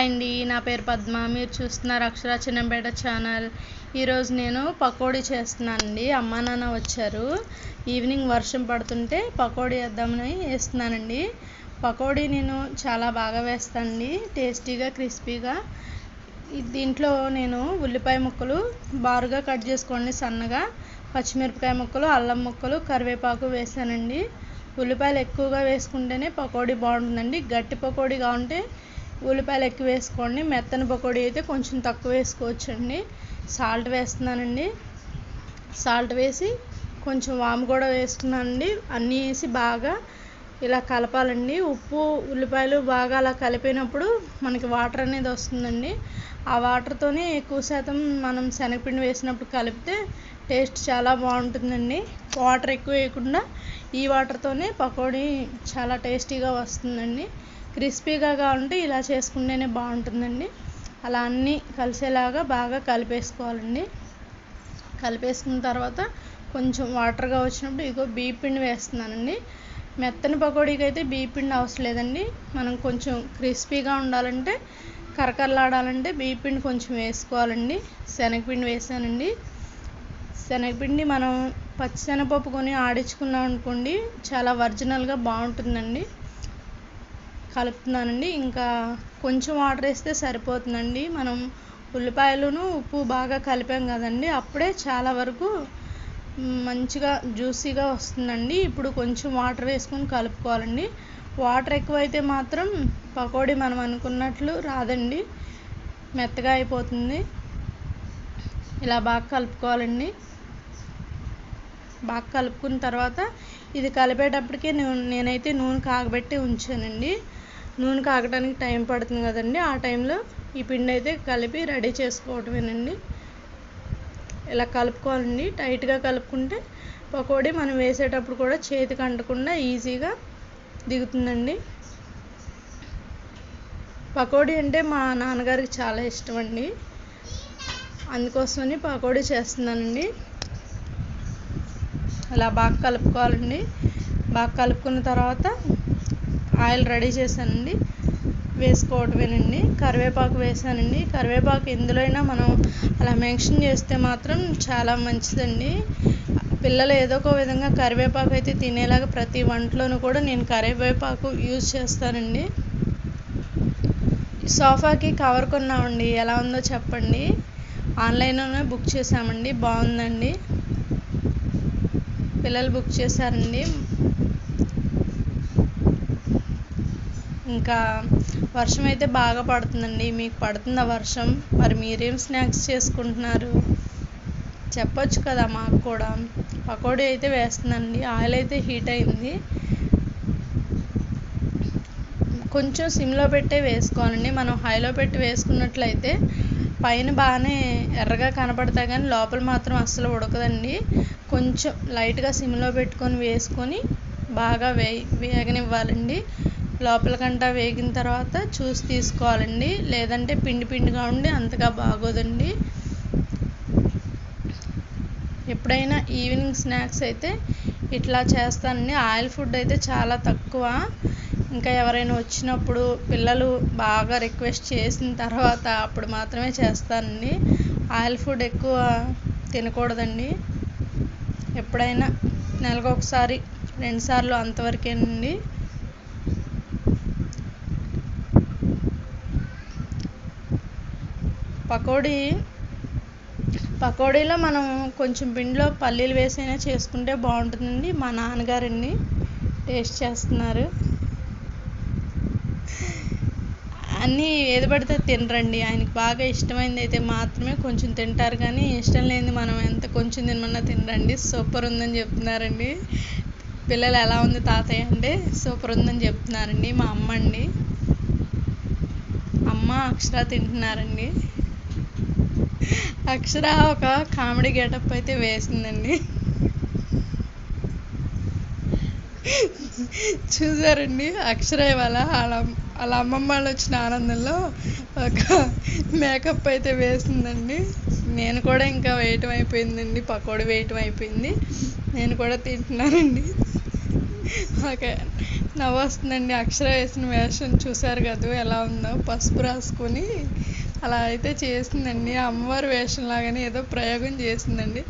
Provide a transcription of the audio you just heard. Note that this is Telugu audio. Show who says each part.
Speaker 1: హాయ్ అండి. నా పేరు పద్మ. మీరు చూస్తున్నారు అక్షర చిన్నంపేట ఛానల్. ఈరోజు నేను పకోడీ చేస్తున్నానండి. అమ్మ నాన్న వచ్చారు. ఈవినింగ్ వర్షం పడుతుంటే పకోడీ వేద్దామని వేస్తున్నానండి. పకోడీ నేను చాలా బాగా వేస్తానండి. టేస్టీగా క్రిస్పీగా. దీంట్లో నేను ఉల్లిపాయ ముక్కలు బారుగా కట్ చేసుకోండి సన్నగా. పచ్చిమిరపకాయ ముక్కలు అల్లం ముక్కలు కరివేపాకు వేసానండి. ఉల్లిపాయలు ఎక్కువగా వేసుకుంటేనే పకోడీ బాగుంటుందండి. గట్టి పకోడీ ఉంటే ఉల్లిపాయలు ఎక్కువ వేసుకోండి. మెత్తని పకోడీ అయితే కొంచెం తక్కువ వేసుకోవచ్చండి. సాల్ట్ వేస్తున్నానండి. సాల్ట్ వేసి కొంచెం వాము కూడా వేసుకున్నానండి అన్నీ వేసి బాగా ఇలా కలపాలండి. ఉప్పు ఉల్లిపాయలు బాగా అలా కలిపినప్పుడు మనకి వాటర్ అనేది వస్తుందండి. ఆ వాటర్తోనే ఎక్కువ శాతం మనం శనగపిండి వేసినప్పుడు కలిపితే టేస్ట్ చాలా బాగుంటుందండి. వాటర్ ఎక్కువ వేయకుండా ఈ వాటర్తోనే పకోడీ చాలా టేస్టీగా వస్తుందండి. క్రిస్పీగా కావాలంటే ఇలా చేసుకుంటేనే బాగుంటుందండి. అలా అన్నీ కలిసేలాగా బాగా కలిపేసుకోవాలండి. కలిపేసుకున్న తర్వాత కొంచెం వాటర్గా వచ్చినప్పుడు ఇగో బీపిండి వేస్తున్నానండి. మెత్తని పకోడీకి అయితే బీపిండి అవసరం లేదండి. మనం కొంచెం క్రిస్పీగా ఉండాలంటే కరకరలాడాలంటే బీపిండి కొంచెం వేసుకోవాలండి. శనగపిండి వేసానండి. శనగపిండి మనం పచ్చిశనగపప్పు కొని ఆడించుకున్నాం అనుకోండి చాలా ఒరిజినల్గా బాగుంటుందండి. కలుపుతున్నానండి. ఇంకా కొంచెం వాటర్ వేస్తే సరిపోతుందండి. మనం ఉల్లిపాయలను ఉప్పు బాగా కలిపాం కదండి. అప్పుడే చాలా వరకు మంచిగా జ్యూసీగా వస్తుందండి. ఇప్పుడు కొంచెం వాటర్ వేసుకొని కలుపుకోవాలండి. వాటర్ ఎక్కువైతే మాత్రం పకోడీ మనం అనుకున్నట్లు రాదండి. మెత్తగా అయిపోతుంది. ఇలా బాగా కలుపుకోవాలండి. బాగా కలుపుకున్న తర్వాత ఇది కలిపేటప్పటికే నేనైతే నూనె కాగబెట్టి ఉంచానండి. నూనె కాగడానికి టైం పడుతుంది కదండి. ఆ టైంలో ఈ పిండి అయితే కలిపి రెడీ చేసుకోవటమేనండి. ఇలా కలుపుకోవాలండి. టైట్గా కలుపుకుంటే పకోడీ మనం వేసేటప్పుడు కూడా చేతికి అంటకుండా ఈజీగా దిగుతుందండి. పకోడీ అంటే మా నాన్నగారికి చాలా ఇష్టం అండి అందుకోసమని పకోడీ చేస్తున్నానండి. అలా బాగా కలుపుకోవాలండి. బాగా కలుపుకున్న తర్వాత ఆయిల్ రెడీ చేశానండి. వేసుకోవటమేనండి కరివేపాకు వేసానండి కరివేపాకు ఎందులో అయినా మనం అలా మెన్షన్ చేస్తే మాత్రం చాలా మంచిదండి. పిల్లలు ఏదో ఒక విధంగా కరివేపాకు అయితే తినేలాగా ప్రతి వంటలోనూ కూడా నేను కరివేపాకు యూజ్ చేస్తానండి. సోఫాకి కవర్ కొన్నామండి. ఎలా ఉందో చెప్పండి. ఆన్లైన్లోనే బుక్ చేసామండి బాగుందండి. పిల్లలు బుక్ చేశారండి. ఇంకా వర్షం అయితే బాగా పడుతుందండి. మీకు పడుతుందా వర్షం? మరి మీరేం స్నాక్స్ చేసుకుంటున్నారు? చెప్పొచ్చు కదా మాకు కూడా. పకోడీ అయితే వేస్తుందండి. ఆయిల్ అయితే హీట్ అయింది. కొంచెం సిమ్లో పెట్టే వేసుకోవాలండి. మనం హైలో పెట్టి వేసుకున్నట్లయితే పైన బాగానే ఎర్రగా కనపడతా కానీ లోపల మాత్రం అస్సలు ఉడకదండి. కొంచెం లైట్గా సిమ్లో పెట్టుకొని వేసుకొని బాగా వే వేగనివ్వాలండి. లోపలకంటా వేగిన తర్వాత చూసి తీసుకోవాలండి. లేదంటే పిండి పిండిగా ఉండి అంతగా బాగోదండి. ఎప్పుడైనా ఈవినింగ్ స్నాక్స్ అయితే ఇట్లా చేస్తానండి. ఆయిల్ ఫుడ్ అయితే చాలా తక్కువ. ఇంకా ఎవరైనా వచ్చినప్పుడు పిల్లలు బాగా రిక్వెస్ట్ చేసిన తర్వాత అప్పుడు మాత్రమే చేస్తానండి. ఆయిల్ ఫుడ్ ఎక్కువ తినకూడదండి. ఎప్పుడైనా నెలకు ఒకసారి రెండుసార్లు అంతవరకేనండి. పకోడీ పకోడీలో మనం కొంచెం పిండిలో పల్లీలు వేసైనా చేసుకుంటే బాగుంటుందండి. మా నాన్నగారండి టేస్ట్ చేస్తున్నారు. అన్నీ ఏది పడితే తినరండి. ఆయనకి బాగా ఇష్టమైనది అయితే మాత్రమే కొంచెం తింటారు కానీ ఇష్టం లేనిది మనం ఎంత కొంచెం తినమన్నా తినరండి. సూపర్ ఉందని చెప్తున్నారండి. పిల్లలు ఎలా ఉంది తాతయ్య అంటే సూపర్ ఉందని చెప్తున్నారండి మా అమ్మ అండి. అమ్మ అక్షర తింటున్నారండి. అక్షర ఒక కామెడీ గెటప్ అయితే వేసిందండి. చూసారండి? అక్షర ఇవాళ వాళ్ళ వాళ్ళ అమ్మమ్మ వాళ్ళు వచ్చిన ఆనందంలో ఒక మేకప్ అయితే వేసిందండి. నేను కూడా ఇంకా వేయటం అయిపోయిందండి పకోడీ వేయటం అయిపోయింది. నేను కూడా తింటున్నానండి. ఓకే నవ్వు వస్తుందండి. అక్షర వేసిన వేషం చూసారు కదా ఎలా ఉందో? పసుపు రాసుకొని అలా అయితే చేసిందండి అమ్మవారి వేషం లాగానే ఏదో ప్రయోగం చేసిందండి